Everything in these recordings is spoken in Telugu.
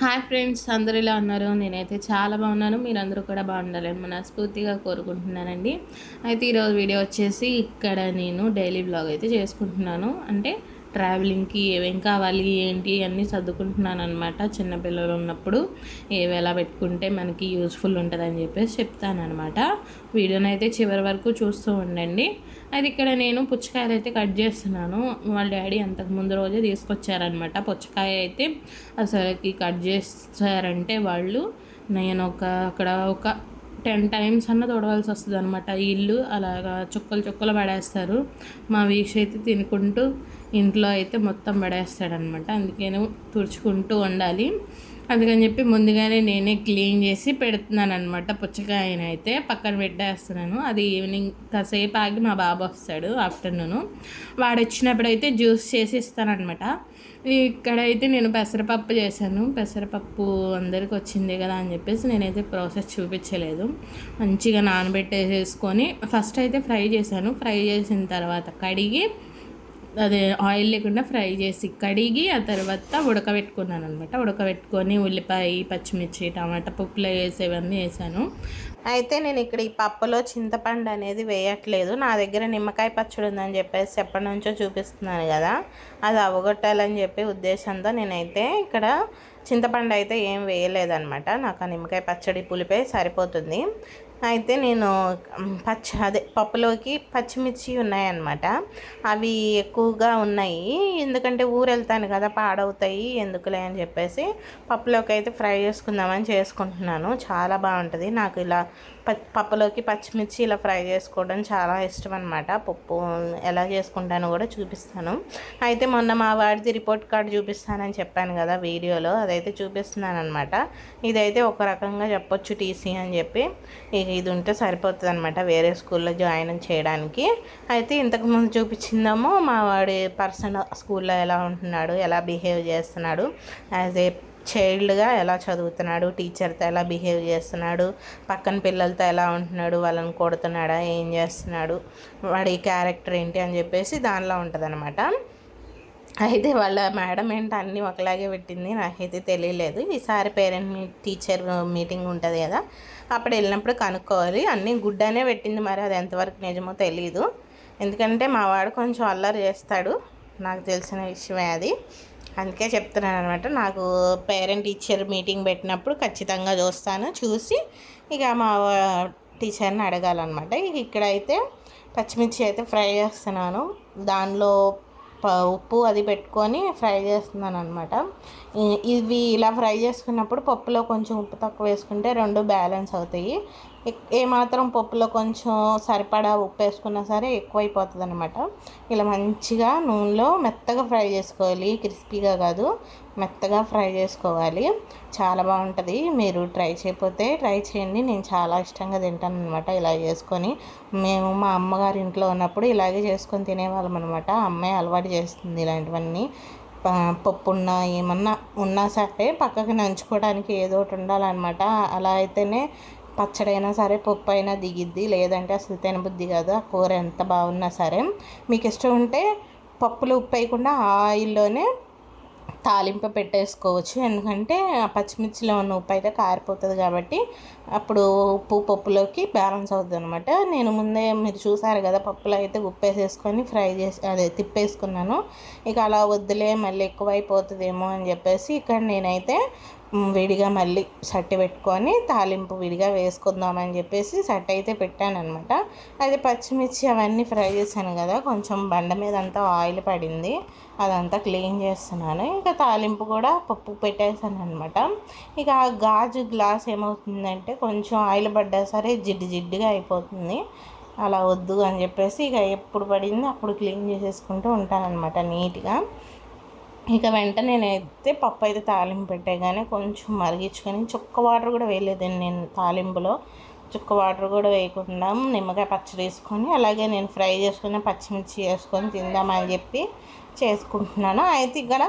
హాయ్ ఫ్రెండ్స్ అందరు ఇలా ఉన్నారు? నేనైతే చాలా బాగున్నాను. మీరందరూ కూడా బాగుండాలని మనస్ఫూర్తిగా కోరుకుంటున్నానండి. అయితే ఈరోజు వీడియో వచ్చేసి ఇక్కడ నేను డైలీ బ్లాగ్ అయితే చేసుకుంటున్నాను. అంటే ట్రావెలింగ్కి ఏమేం కావాలి ఏంటి అన్నీ సర్దుకుంటున్నాను అనమాట చిన్నపిల్లలు ఉన్నప్పుడు. ఏవి ఎలా పెట్టుకుంటే మనకి యూస్ఫుల్ ఉంటుందని చెప్పేసి చెప్తానమాట వీడియోని అయితే చివరి వరకు చూస్తూ ఉండండి. అది ఇక్కడ నేను పుచ్చకాయలు అయితే కట్ చేస్తున్నాను. వాళ్ళ డాడీ అంతకు ముందు రోజే తీసుకొచ్చారనమాట పుచ్చకాయ అయితే. అసలుకి కట్ చేస్తారంటే వాళ్ళు నేను ఒక అక్కడ ఒక టెన్ టైమ్స్ అన్న తొడవలసి వస్తుంది అనమాట ఇల్లు అలాగా చుక్కలు చుక్కలు పడేస్తారు. మా వీక్ష అయితే తినుకుంటూ ఇంట్లో అయితే మొత్తం పడేస్తాడనమాట. అందుకని తుడుచుకుంటూ ఉండాలి. అందుకని చెప్పి ముందుగానే నేనే క్లీన్ చేసి పెడుతున్నాను అనమాట పుచ్చకాయని అయితే పక్కన పెట్టేస్తున్నాను. అది ఈవినింగ్ కాసేపు ఆగి మా బాబు వస్తాడు ఆఫ్టర్నూను. వాడు వచ్చినప్పుడైతే జ్యూస్ చేసి ఇస్తానమాట ఇక్కడైతే నేను పెసరపప్పు చేశాను. పెసరపప్పు అందరికి వచ్చింది కదా అని చెప్పేసి నేనైతే ప్రాసెస్ చూపించలేదు. మంచిగా నానబెట్టేసేసుకొని ఫస్ట్ అయితే ఫ్రై చేశాను. ఫ్రై చేసిన తర్వాత కడిగి అదే ఆయిల్ లేకుండా ఫ్రై చేసి కడిగి ఆ తర్వాత ఉడకబెట్టుకున్నాను అనమాట ఉడకబెట్టుకొని ఉల్లిపాయ పచ్చిమిర్చి టమాటా పప్పులో వేసేవన్నీ వేసాను. అయితే నేను ఇక్కడ ఈ పప్పులో చింతపండు అనేది వేయట్లేదు. నా దగ్గర నిమ్మకాయ పచ్చడి ఉందని చెప్పేసి ఎప్పటి నుంచో చూపిస్తున్నాను కదా. అది అవగొట్టాలని చెప్పి ఉద్దేశంతో నేనైతే ఇక్కడ చింతపండు అయితే ఏం వేయలేదనమాట నాకు ఆ నిమ్మకాయ పచ్చడి పులిపే సరిపోతుంది. అయితే నేను పచ్చి అదే పప్పులోకి పచ్చిమిర్చి ఉన్నాయన్నమాట. అవి ఎక్కువగా ఉన్నాయి. ఎందుకంటే ఊరు వెళ్తాను కదా పాడవుతాయి ఎందుకులే అని చెప్పేసి పప్పులోకి అయితే ఫ్రై చేసుకుందామని చేసుకుంటున్నాను. చాలా బాగుంటుంది. నాకు ఇలా పప్పులోకి పచ్చిమిర్చి ఇలా ఫ్రై చేసుకోవడం చాలా ఇష్టం అనమాట పప్పు ఎలా చేసుకుంటానో కూడా చూపిస్తాను. అయితే మొన్న మా వాడిది రిపోర్ట్ కార్డ్ చూపిస్తానని చెప్పాను కదా వీడియోలో అదైతే చూపిస్తున్నాను అనమాట ఇదైతే ఒక రకంగా చెప్పొచ్చు టీసీ అని చెప్పి. ఇది ఉంటే సరిపోతుంది అనమాట వేరే స్కూల్లో జాయిన్ చేయడానికి. అయితే ఇంతకుముందు చూపించిందేమో మా వాడి పర్సన్ స్కూల్లో ఎలా ఉంటున్నాడు ఎలా బిహేవ్ చేస్తున్నాడు యాజ్ ఏ చైల్డ్గా ఎలా చదువుతున్నాడు టీచర్తో ఎలా బిహేవ్ చేస్తున్నాడు పక్కన పిల్లలతో ఎలా ఉంటున్నాడు వాళ్ళని కొడుతున్నాడా ఏం చేస్తున్నాడు వాడి క్యారెక్టర్ ఏంటి అని చెప్పేసి దానిలో ఉంటుంది అనమాట అయితే వాళ్ళ మేడం ఏంటి అన్నీ ఒకలాగే పెట్టింది. నాకైతే తెలియలేదు. ఈసారి పేరెంట్ మీ టీచర్ మీటింగ్ ఉంటుంది కదా అప్పుడు వెళ్ళినప్పుడు కనుక్కోవాలి. అన్నీ గుడ్ అనే పెట్టింది మరి అది ఎంతవరకు నిజమో తెలియదు ఎందుకంటే మా వాడు కొంచెం అల్లరి చేస్తాడు. నాకు తెలిసిన విషయమే అది. అందుకే చెప్తున్నాను అనమాట నాకు పేరెంట్ టీచర్ మీటింగ్ పెట్టినప్పుడు ఖచ్చితంగా చూస్తాను. చూసి ఇక మా టీచర్ని అడగాలన్నమాట. ఇక ఇక్కడైతే పచ్చిమిర్చి అయితే ఫ్రై చేస్తున్నాను. దానిలో ఉప్పు అది పెట్టుకొని ఫ్రై చేస్తున్నాను అనమాట ఇవి ఇలా ఫ్రై చేసుకున్నప్పుడు పప్పులో కొంచెం ఉప్పు తక్కువ వేసుకుంటే రెండు బ్యాలెన్స్ అవుతాయి. ఏమాత్రం పప్పులో కొంచెం సరిపడా ఉప్పు వేసుకున్నా సరే ఎక్కువైపోతుంది అనమాట ఇలా మంచిగా నూనెలో మెత్తగా ఫ్రై చేసుకోవాలి. క్రిస్పీగా కాదు మెత్తగా ఫ్రై చేసుకోవాలి. చాలా బాగుంటుంది. మీరు ట్రై చేయకపోతే ట్రై చేయండి. నేను చాలా ఇష్టంగా తింటాను అనమాట ఇలా చేసుకొని. మేము మా అమ్మగారి ఇంట్లో ఉన్నప్పుడు ఇలాగే చేసుకొని తినేవాళ్ళం అనమాట అమ్మాయి అలవాటు చేస్తుంది ఇలాంటివన్నీ. పప్పు ఉన్నా ఏమన్నా ఉన్నా సరే పక్కకి నంచుకోవడానికి ఏదో ఒకటి ఉండాలన్నమాట. అలా అయితేనే పచ్చడైనా సరే పప్పు అయినా దిగిద్ది. లేదంటే అసలు తినబుద్ది కాదు. ఆ కూర ఎంత బాగున్నా సరే మీకు ఇష్టం ఉంటే పప్పులు ఉప్పు వేయకుండా ఆయిల్లోనే తాలింపు పెట్టేసుకోవచ్చు. ఎందుకంటే పచ్చిమిర్చిలో ఉన్న ఉప్పు అయితే కారిపోతుంది కాబట్టి అప్పుడు ఉప్పు పప్పులోకి బ్యాలెన్స్ అవుతుంది అనమాట నేను ముందే మీరు చూసారు కదా పప్పులో అయితే ఉప్పు వేసేసుకొని ఫ్రై చేసి అదే తిప్పేసుకున్నాను. ఇక అలా వద్దులే మళ్ళీ ఎక్కువైపోతుందేమో అని చెప్పేసి ఇక్కడ నేనైతే విడిగా మళ్ళీ సట్టి పెట్టుకొని తాలింపు విడిగా వేసుకుందామని చెప్పేసి సట్ అయితే పెట్టాను అనమాట అది పచ్చిమిర్చి అవన్నీ ఫ్రై చేశాను కదా కొంచెం బండ మీద అంతా ఆయిల్ పడింది అదంతా క్లీన్ చేస్తున్నాను. ఇంకా తాలింపు కూడా పప్పు పెట్టేశాను అనమాట ఇక ఆ గాజు గ్లాస్ ఏమవుతుందంటే కొంచెం ఆయిల్ పడ్డా సరే జిడ్డు జిడ్డుగా అయిపోతుంది. అలా వద్దు అని చెప్పేసి ఇక ఎప్పుడు పడింది అప్పుడు క్లీన్ చేసేసుకుంటూ ఉంటానన్నమాట నీట్గా. ఇక వెంటనే నేనైతే పప్పు అయితే తాలింపు పెట్టేగానే కొంచెం మరిగించుకొని చుక్క వాటర్ కూడా వేయలేదండి నేను తాలింపులో. చుక్క వాటర్ కూడా వేయకుండా నిమ్మకాయ పచ్చడి వేసుకొని అలాగే నేను ఫ్రై చేసుకుని పచ్చిమిర్చి వేసుకొని తిందామని చెప్పి చేసుకుంటున్నాను. అయితే ఇక్కడ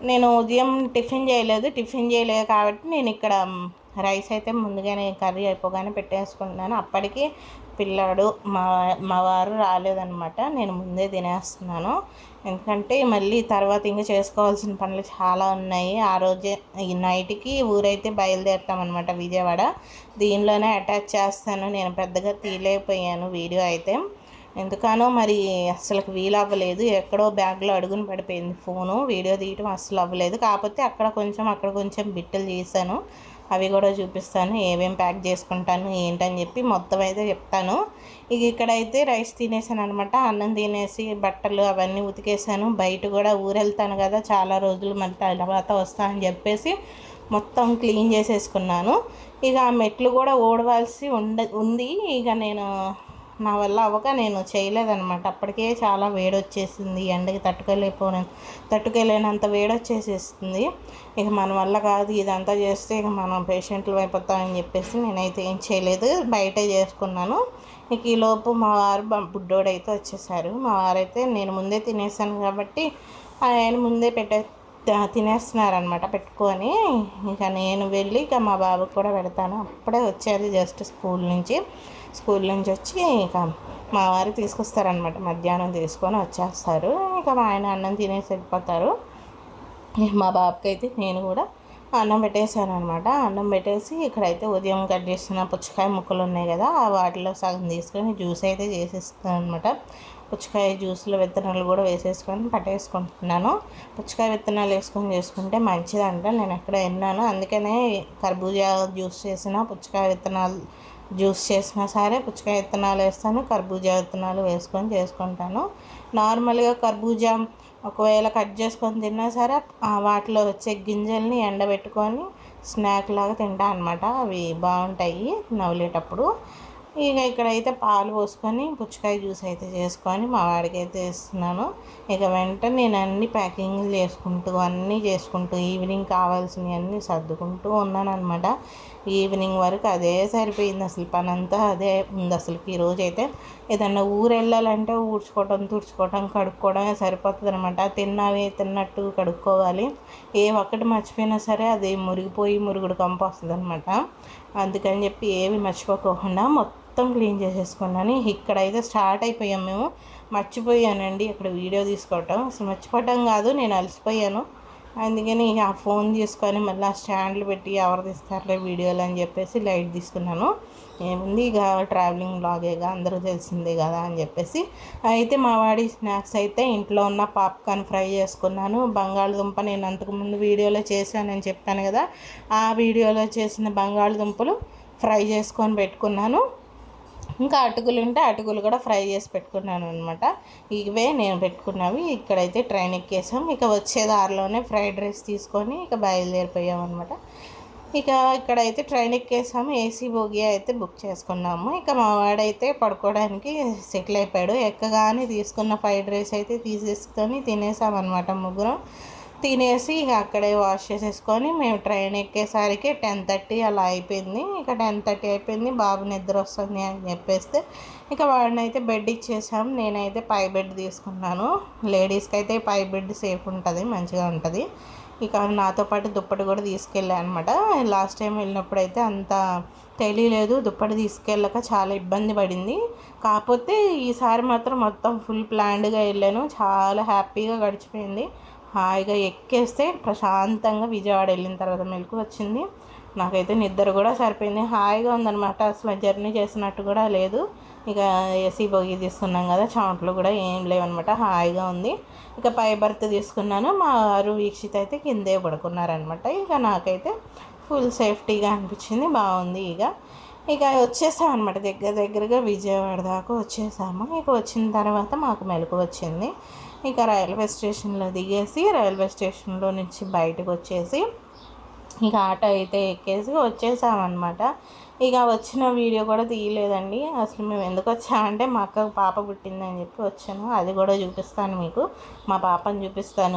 నేను ఉదయం టిఫిన్ చేయలేదు టిఫిన్ చేయలేదు కాబట్టి నేను ఇక్కడ రైస్ అయితే ముందుగానే కర్రీ అయిపోగానే పెట్టేసుకుంటున్నాను. అప్పటికి పిల్లాడు మా మా వారు రాలేదనమాట నేను ముందే తినేస్తున్నాను. ఎందుకంటే మళ్ళీ తర్వాత ఇంకా చేసుకోవాల్సిన పనులు చాలా ఉన్నాయి. ఆ రోజే ఈ నైట్కి ఊరైతే బయలుదేరుతామన్నమాట విజయవాడ. దీనిలోనే అటాచ్ చేస్తాను. నేను పెద్దగా తీయలేకపోయాను వీడియో అయితే. ఎందుకనో మరి అసలు వీలు అవ్వలేదు ఎక్కడో బ్యాగ్లో అడుగును పడిపోయింది ఫోను. వీడియో తీయటం అస్సలు అవ్వలేదు. కాకపోతే అక్కడ కొంచెం అక్కడ కొంచెం బిట్టలు చేశాను. అవి కూడా చూపిస్తాను. ఏమేమి ప్యాక్ చేసుకుంటాను ఏంటని చెప్పి మొత్తం అయితే చెప్తాను. ఇక ఇక్కడైతే రైస్ తినేసాను అనమాట అన్నం తినేసి బట్టలు అవన్నీ ఉతికేసాను. బయట కూడా ఊరెళ్తాను కదా చాలా రోజులు మళ్ళీ తర్వాత వస్తా అని చెప్పేసి మొత్తం క్లీన్ చేసేసుకున్నాను. ఇక ఆ మెట్లు కూడా ఓడవలసి ఉండ ఉంది. ఇక నేను నా వల్ల అవ్వక నేను చేయలేదనమాట అప్పటికే చాలా వేడి వచ్చేసింది ఎండకి తట్టుకోలేకపోయిన తట్టుకోలేనంత వేడి వచ్చేసేస్తుంది ఇక మన వల్ల కాదు ఇదంతా చేస్తే ఇక మనం పేషెంట్లు అయిపోతామని చెప్పేసి నేనైతే ఏం చేయలేదు. బయటే చేసుకున్నాను. ఇక ఈలోపు మా వారు బుడ్డోడైతే వచ్చేసారు. మా వారైతే నేను ముందే తినేసాను కాబట్టి ఆయన ముందే పెట్టే తినేస్తున్నారనమాట పెట్టుకొని. ఇక నేను వెళ్ళి ఇక మా బాబుకి కూడా పెడతాను. అప్పుడే వచ్చారు జస్ట్ స్కూల్ నుంచి. స్కూల్ నుంచి వచ్చి ఇక మా వారు తీసుకొస్తారనమాట మధ్యాహ్నం తీసుకొని వచ్చేస్తారు. ఇక మా ఆయన అన్నం తినేసి వెళ్ళిపోతారు. మా బాబుకి అయితే నేను కూడా అన్నం పెట్టేశాను అనమాట అన్నం పెట్టేసి ఇక్కడైతే ఉదయం కట్ చేసిన పుచ్చకాయ ముక్కలు ఉన్నాయి కదా వాటిలో సగం తీసుకొని జ్యూస్ అయితే చేసేస్తాను అనమాట పుచ్చకాయ జ్యూస్లో విత్తనాలు కూడా వేసేసుకొని పట్టేసుకుంటున్నాను. పుచ్చకాయ విత్తనాలు వేసుకొని చేసుకుంటే మంచిదంట. నేను ఎక్కడ విన్నాను. అందుకనే కర్బూజా జ్యూస్ చేసిన పుచ్చకాయ విత్తనాలు జ్యూస్ చేసినా సరే పుచ్చకాయ విత్తనాలు వేస్తాను కర్బూజా విత్తనాలు వేసుకొని చేసుకుంటాను. నార్మల్గా కర్బూజా ఒకవేళ కట్ చేసుకొని తిన్నా సరే వాటిలో వచ్చే గింజల్ని ఎండబెట్టుకొని స్నాక్ లాగా తింటా అనమాట అవి బాగుంటాయి నవ్వులేటప్పుడు. ఇక ఇక్కడైతే పాలు పోసుకొని పుచ్చకాయ జ్యూస్ అయితే చేసుకొని మా వాడికి అయితే ఇస్తున్నాను. ఇక వెంటనే నేను అన్ని ప్యాకింగ్లు చేసుకుంటూ అన్నీ చేసుకుంటూ ఈవినింగ్ కావాల్సినవి అన్నీ సర్దుకుంటూ ఉన్నాను అనమాట ఈవినింగ్ వరకు అదే సరిపోయింది అసలు పని అంతా అదే ఉంది అసలు. ఈరోజు అయితే ఏదన్నా ఊరు వెళ్ళాలంటే ఊడ్చుకోవటం తుడుచుకోవటం కడుక్కోవడమే సరిపోతుంది అనమాట తిన్నావి తిన్నట్టు కడుక్కోవాలి. ఏ ఒక్కటి మర్చిపోయినా సరే అది మురిగిపోయి మురుగుడు కంపు వస్తుంది అనమాట అందుకని చెప్పి ఏవి మర్చిపోకుండా మొత్తం క్లీన్ చేసేసుకున్నాను. ఇక్కడైతే స్టార్ట్ అయిపోయాం మేము. మర్చిపోయానండి అక్కడ వీడియో తీసుకోవటం. అసలు మర్చిపోవటం కాదు నేను అలసిపోయాను. అందుకని ఆ ఫోన్ తీసుకొని మళ్ళీ స్టాండ్లు పెట్టి ఎవరు తీస్తారులే వీడియోలు అని చెప్పేసి లైట్ తీసుకున్నాను. ఏముంది ఇక ట్రావెలింగ్ బ్లాగేగా అందరూ తెలిసిందే కదా అని చెప్పేసి. అయితే మా వాడి స్నాక్స్ అయితే ఇంట్లో ఉన్న పాప్కార్న్ ఫ్రై చేసుకున్నాను. బంగాళదుంప నేను అంతకుముందు వీడియోలో చేశానని చెప్పాను కదా. ఆ వీడియోలో చేసిన బంగాళదుంపలు ఫ్రై చేసుకొని పెట్టుకున్నాను. ఇంకా అటుకులు ఉంటే అటుకులు కూడా ఫ్రై చేసి పెట్టుకున్నాను అనమాట ఇవే నేను పెట్టుకున్నవి. ఇక్కడైతే ట్రైన్ ఎక్కేసాం. ఇక వచ్చే దారిలోనే ఫ్రైడ్ రైస్ తీసుకొని ఇక బయలుదేరిపోయాం అనమాట ఇక ఇక్కడైతే ట్రైన్ ఎక్కేసాము. ఏసీ బోగి అయితే బుక్ చేసుకున్నాము. ఇక మా వాడైతే పడుకోవడానికి సెటిల్ అయిపోయాడు. ఎక్కగానే తీసుకున్న ఫ్రైడ్ రైస్ అయితే తీసేసుకొని తినేసామన్నమాట ముగ్గురం. తినేసి ఇక అక్కడే వాష్ చేసేసుకొని మేము ట్రైన్ ఎక్కేసరికి టెన్ థర్టీ అలా అయిపోయింది. ఇక టెన్ థర్టీ అయిపోయింది. బాబు నిద్ర వస్తుంది అని చెప్పేస్తే ఇక వాడిని అయితే బెడ్ ఇచ్చేసాం నేనైతే పై బెడ్ తీసుకున్నాను. లేడీస్కి అయితే పై బెడ్ సేఫ్ ఉంటుంది మంచిగా ఉంటుంది. ఇక నాతో పాటు దుప్పటి కూడా తీసుకెళ్ళాను అనమాట లాస్ట్ టైం వెళ్ళినప్పుడు అయితే అంత తెలియలేదు. దుప్పటి తీసుకెళ్ళక చాలా ఇబ్బంది పడింది. కాకపోతే ఈసారి మాత్రం మొత్తం ఫుల్ ప్లాన్డ్గా వెళ్ళాను. చాలా హ్యాపీగా గడిచిపోయింది. హాయిగా ఎక్కేస్తే ప్రశాంతంగా విజయవాడ వెళ్ళిన తర్వాత మెలకు వచ్చింది. నాకైతే నిద్ర కూడా సరిపోయింది. హాయిగా ఉందనమాట అసలు జర్నీ చేసినట్టు కూడా లేదు. ఇక ఏసీ బొగి తీసుకున్నాం కదా చాంట్లు కూడా ఏం లేవనమాట హాయిగా ఉంది. ఇక పై బర్త్ తీసుకున్నాను మా వారు వీక్షిత అయితే కిందే పడుకున్నారనమాట ఇక నాకైతే ఫుల్ సేఫ్టీగా అనిపించింది బాగుంది ఇక. ఇక వచ్చేసామన్నమాట దగ్గర దగ్గరగా విజయవాడ దాకా వచ్చేసాము. ఇక వచ్చిన తర్వాత మాకు మెలకు వచ్చింది. ఇక రైల్వే స్టేషన్లో దిగేసి రైల్వే స్టేషన్లో నుంచి బయటకు వచ్చేసి ఇక ఆటో అయితే ఎక్కేసి వచ్చేసామన్నమాట. ఇక వచ్చిన వీడియో కూడా తీయలేదండి. అసలు మేము ఎందుకు వచ్చామంటే మా అక్క పాప పుట్టిందని చెప్పి వచ్చాను. అది కూడా చూపిస్తాను మీకు. మా పాపని చూపిస్తాను.